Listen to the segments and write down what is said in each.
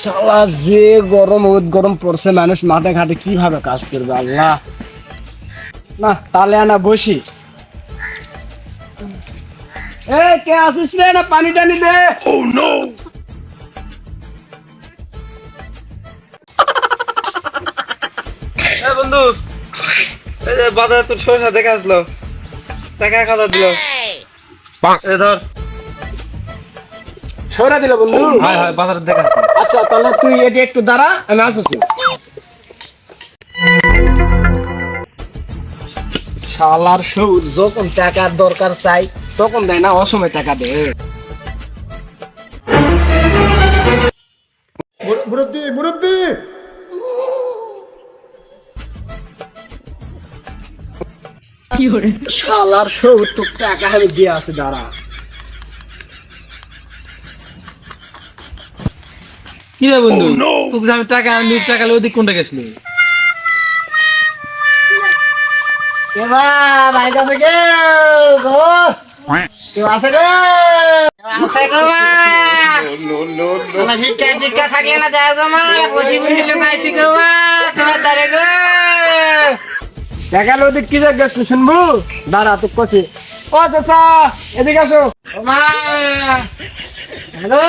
শালা যে গরম রোদ গরম পড়ছে মানুষ মাঠে ঘাটে কীভাবে কাজ করবে? আল্লাহ। না তাহলে আনা বসি। এ কে আসিস রে? না পানি টানি দে। এ বন্ধু এই যে বাজারে তোর সরষা দেখে আসলো। টাকা হাজার দিল। এ ধর। সরা দিল বন্ধু। হয় হয় বাজারে দেখে আসলো। আচ্ছা তাহলে তুই এটি একটু দাঁড়া আমি আসছি শালার সৌর যখন টাকার দরকার চাই তখন দেয় না অসময় টাকা দে। মুরব্বী মুরব্বী! শালার সৌর তো টাকা আমি দিয়ে আছে দাঁড়া। কি রে বন্ধু? তোকে যে আমি টাকা আনি টাকা লে ওদিক কোনটা গেছিলি? গো। থাকলে না যাও মা প্রতিবন্ধী লোক মা তোমার কি শুনব? দাঁড়া তো কছি ও চাচা এদিকে আসো। ও মা হ্যালো।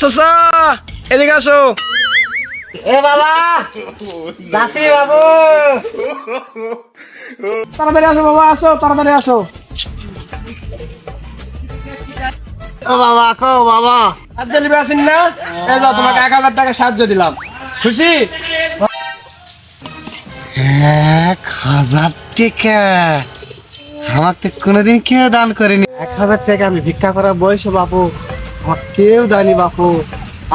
চাচা এদিকে আসো। এ বাবা দাসি বাবু। তাড়াতাড়ি আসো বাবা আসো তাড়াতাড়ি আসো। ও বাবা কো বাবা। আব্দুল আসেন না? এই দাও তোমাকে এক হাজার টাকা সাহায্য দিলাম। খুশি? এক হাজার টাকা? আমার তো কোনোদিন কেউ দান করেনি। এক হাজার টাকা আমি ভিক্ষা করার বয়স বাপু আমার কেউ দানি বাপু।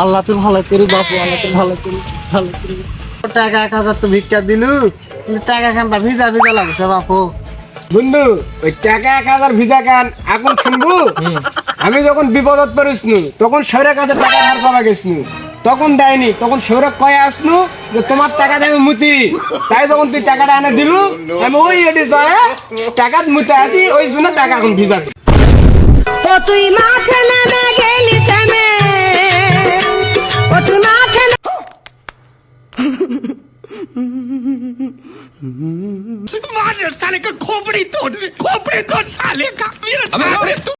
আল্লাহ তোর ভালো করুক বাপু আল্লাহ তোর ভালো করুক ভালো করুক। টাকা এক হাজার তো ভিক্ষা দিলু টাকা খানটা ভিজা ভিজা লাগছে বাপু। বন্ধু ওই টাকা এক হাজার ভিজা কান? এখন শুনব আমি যখন বিপদত পড়িসনু তখন সৌরের কাছে টাকা ধার চাপা গেছনু তখন দেয়নি তখন সৌরভ কয়ে আসনু যে তোমার টাকা দিয়ে আমি মুতি। তাই যখন তুই টাকাটা এনে দিলু আমি ওই এটি টাকাত মুতে আসি ওই জন্য টাকা এখন ভিজা তুই মাঠে নেমে গেলি থেমে ও তুই মাঠে मार साले का खोपड़ी तोड़ खोपड़ी तोड़ साले का मेरा